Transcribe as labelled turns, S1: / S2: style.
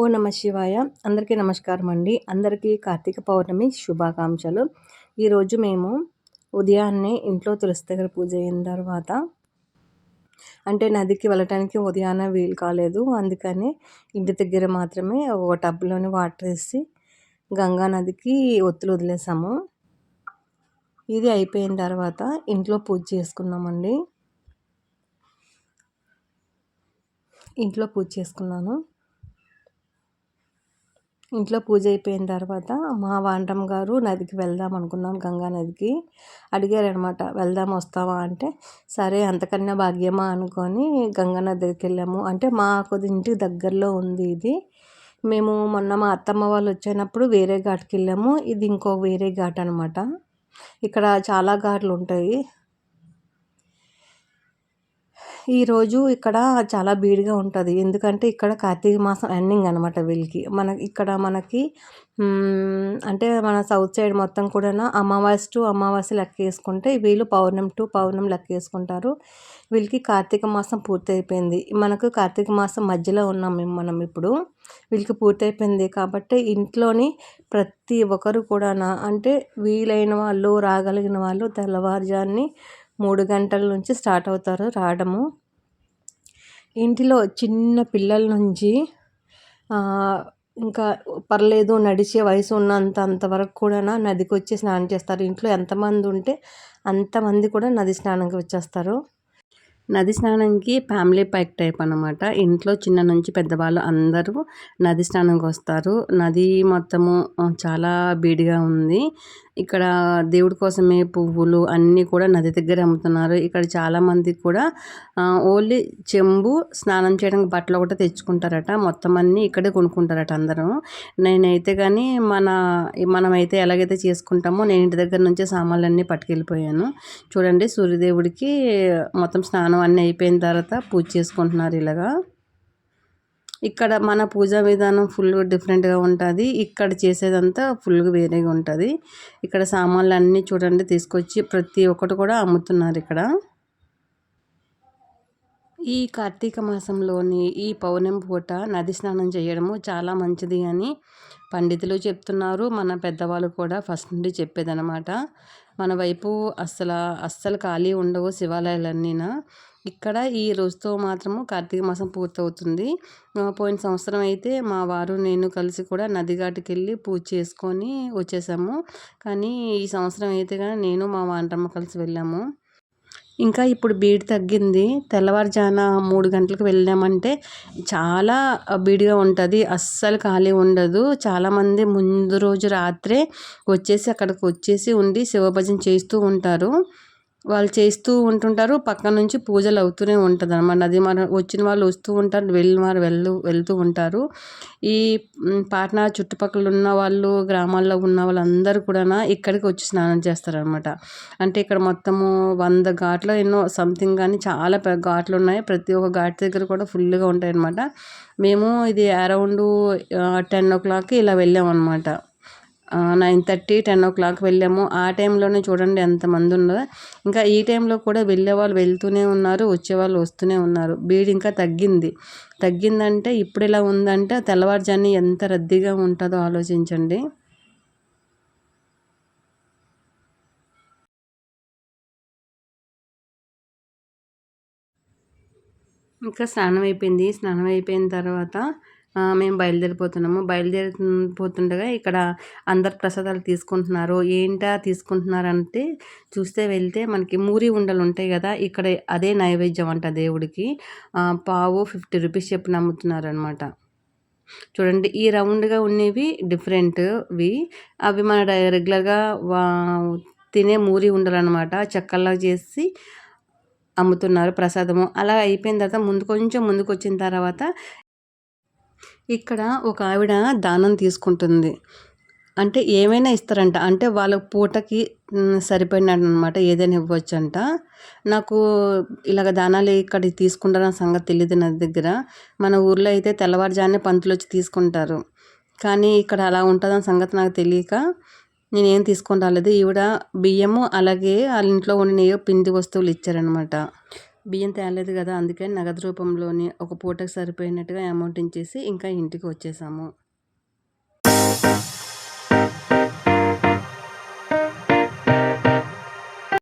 S1: ఓ నమ శివాయ. అందరికీ నమస్కారం అండి. అందరికీ కార్తీక పౌర్ణమి శుభాకాంక్షలు. ఈరోజు మేము ఉదయాన్నే ఇంట్లో తులసి దగ్గర పూజ అయిన తర్వాత అంటే నదికి వెళ్ళటానికి ఉదయాన్నే వీలు కాలేదు. అందుకని ఇంటి దగ్గర మాత్రమే ఒక టబ్లోని వాటర్ వేసి గంగా నదికి ఒత్తులు వదిలేసాము. ఇది అయిపోయిన తర్వాత ఇంట్లో పూజ చేసుకున్నామండి. ఇంట్లో పూజ చేసుకున్నాను. ఇంట్లో పూజ అయిపోయిన తర్వాత మా వాంటమ్ గారు నదికి వెళ్దాం అనుకున్నాం గంగా నదికి. అడిగారనమాట వెళ్దాం వస్తావా? అంటే సరే అంతకన్నా భాగ్యమా? అనుకొని గంగా నది దగ్గరికి వెళ్ళాము. అంటే మాకు ఇంటికి దగ్గరలో ఉంది ఇది. మేము మొన్న మా అత్తమ్మ వాళ్ళు వచ్చినప్పుడు వేరే ఘాట్కి వెళ్ళాము. ఇది ఇంకో వేరే ఘాట్ అనమాట ఇక్కడ చాలా ఘాట్లు ఉంటాయి. ఈరోజు ఇక్కడ చాలా బీడుగా ఉంటుంది. ఎందుకంటే ఇక్కడ కార్తీక మాసం ఎండింగ్ అనమాట వీళ్ళకి. మన ఇక్కడ మనకి అంటే మన సౌత్ సైడ్ మొత్తం కూడా అమావాస్య టు అమావాస్య లెక్క వేసుకుంటే వీళ్ళు పౌర్ణమి టు పౌర్ణమి లెక్క వేసుకుంటారు. వీళ్ళకి కార్తీక మాసం పూర్తయిపోయింది. మనకు కార్తీక మాసం మధ్యలో ఉన్నాం మేము మనం ఇప్పుడు. వీళ్ళకి పూర్తయిపోయింది కాబట్టి ఇంట్లోని ప్రతి ఒక్కరు కూడా అంటే వీలైన వాళ్ళు రాగలిగిన వాళ్ళు తెల్లవారుజాన్ని మూడు గంటల నుంచి స్టార్ట్ అవుతారు రావడము. ఇంటిలో చిన్న పిల్లల నుంచి ఇంకా పర్లేదు నడిచే వయసు ఉన్నంత అంతవరకు కూడా నదికి వచ్చి స్నానం చేస్తారు. ఇంట్లో ఎంతమంది ఉంటే అంతమంది కూడా నది స్నానంకి వచ్చేస్తారు. నది స్నానంకి ఫ్యామిలీ ప్యాక్ టైప్ అనమాట ఇంట్లో చిన్న నుంచి పెద్దవాళ్ళు అందరూ నది స్నానంకి వస్తారు. నది మొత్తము చాలా బీడిగా ఉంది. ఇక్కడ దేవుడి కోసమే పువ్వులు అన్నీ కూడా నది దగ్గర అమ్ముతున్నారు. ఇక్కడ చాలామంది కూడా ఓన్లీ చెంబు స్నానం చేయడానికి బట్టలు కూడా తెచ్చుకుంటారట. మొత్తం అన్నీ ఇక్కడే కొనుక్కుంటారట అందరూ. నేనైతే కానీ మన మనమైతే ఎలాగైతే చేసుకుంటామో నేను ఇంటి దగ్గర నుంచే సామాన్లన్నీ పట్టుకెళ్ళిపోయాను. చూడండి సూర్యదేవుడికి మొత్తం స్నానం అన్నీ అయిపోయిన తర్వాత పూజ చేసుకుంటున్నారు ఇలాగా. ఇక్కడ మన పూజా విధానం ఫుల్ డిఫరెంట్గా ఉంటుంది. ఇక్కడ చేసేదంతా ఫుల్గా వేరేగా ఉంటుంది. ఇక్కడ సామాన్లు అన్నీ చూడండి తీసుకొచ్చి ప్రతి ఒక్కటి కూడా అమ్ముతున్నారు ఇక్కడ. ఈ కార్తీక మాసంలోని ఈ పౌర్ణమి పూట నది స్నానం చేయడము చాలా మంచిది అని పండితులు చెప్తున్నారు. మన పెద్దవాళ్ళు కూడా ఫస్ట్ నుండి చెప్పేదనమాట మన వైపు అస్సలు అస్సలు ఖాళీ ఉండవు శివాలయాలన్నీనా. ఇక్కడ ఈ రోజుతో మాత్రము కార్తీక మాసం పూర్తవుతుంది. పోయిన సంవత్సరం అయితే మా వారు నేను కలిసి కూడా నదిఘాటుకి వెళ్ళి పూజ చేసుకొని వచ్చేసాము. కానీ ఈ సంవత్సరం అయితే కానీ నేను మా వాంటమ్మ కలిసి వెళ్ళాము. ఇంకా ఇప్పుడు బీడ్ తగ్గింది. తెల్లవారుజాన మూడు గంటలకు వెళ్ళామంటే చాలా బీడిగా ఉంటుంది. అస్సలు ఖాళీ ఉండదు. చాలామంది ముందు రోజు రాత్రే వచ్చేసి అక్కడికి వచ్చేసి ఉండి శివభజన చేస్తూ ఉంటారు. వాళ్ళు చేస్తూ ఉంటుంటారు. పక్క నుంచి పూజలు అవుతూనే ఉంటుంది అనమాట అది మన వచ్చిన వాళ్ళు వస్తూ ఉంటారు. వెళ్ళిన వారు వెళ్ళు వెళ్తూ ఉంటారు. ఈ పాట్నా చుట్టుపక్కల ఉన్న వాళ్ళు గ్రామాల్లో ఉన్న వాళ్ళందరూ కూడా ఇక్కడికి వచ్చి స్నానం చేస్తారనమాట అంటే ఇక్కడ మొత్తము వంద ఘాట్లో ఎన్నో సంథింగ్ కానీ చాలా ఘాట్లు ఉన్నాయి. ప్రతి ఒక్క ఘాట్ దగ్గర కూడా ఫుల్గా ఉంటాయి అనమాట మేము ఇది అరౌండ్ టెన్ ఓ క్లాక్కి ఇలా వెళ్ళాం అనమాట nine thirty ten o'clock వెళ్ళాము. ఆ టైంలోనే చూడండి ఎంతమంది ఉన్నదో ఇంకా ఈ టైంలో కూడా వెళ్ళే వాళ్ళు వెళ్తూనే ఉన్నారు వచ్చేవాళ్ళు వస్తూనే ఉన్నారు. బీడ్ ఇంకా తగ్గింది. తగ్గిందంటే ఇప్పుడు ఎలా ఉందంటే తెల్లవారుజాన్ని ఎంత రద్దీగా ఉంటుందో ఆలోచించండి. ఇంకా స్నానం అయిపోయింది. స్నానం అయిపోయిన తర్వాత మేము బయలుదేరిపోతున్నాము. బయలుదేరిపోతుండగా ఇక్కడ అందరు ప్రసాదాలు తీసుకుంటున్నారు. ఏంటా తీసుకుంటున్నారంటే చూస్తే వెళ్తే మనకి మూరి ఉండలు ఉంటాయి కదా ఇక్కడ అదే నైవేద్యం అంట దేవుడికి. పావు ఫిఫ్టీ రూపీస్ చెప్పి నమ్ముతున్నారు అనమాట చూడండి ఈ రౌండ్గా ఉన్నవి డిఫరెంట్వి. అవి మన రెగ్యులర్గా తినే మూరి ఉండలు అనమాట చెక్కల్లా చేసి అమ్ముతున్నారు ప్రసాదము. అలా అయిపోయిన తర్వాత ముందు కొంచెం ముందుకు వచ్చిన తర్వాత ఇక్కడ ఒక ఆవిడ దానం తీసుకుంటుంది. అంటే ఏమైనా ఇస్తారంట. అంటే వాళ్ళ పూటకి సరిపోయినట్టు అనమాట ఏదైనా ఇవ్వచ్చంట. నాకు ఇలాగ దానాలు ఇక్కడ తీసుకుంటారన్న సంగతి తెలియదు నా దగ్గర. మన ఊర్లో అయితే తెల్లవారుజానే పంతులు వచ్చి తీసుకుంటారు. కానీ ఇక్కడ అలా ఉంటుందన్న సంగతి నాకు తెలియక నేనేం తీసుకొని రాలేదు. ఈవిడ బియ్యము అలాగే వాళ్ళ ఇంట్లో ఉండినయో పిండి వస్తువులు ఇచ్చారనమాట బియ్యం తేలేదు కదా అందుకని నగదు రూపంలోనే ఒక పూటకు సరిపోయినట్టుగా అమౌంట్ ఇచ్చేసి ఇంకా ఇంటికి వచ్చేసాము.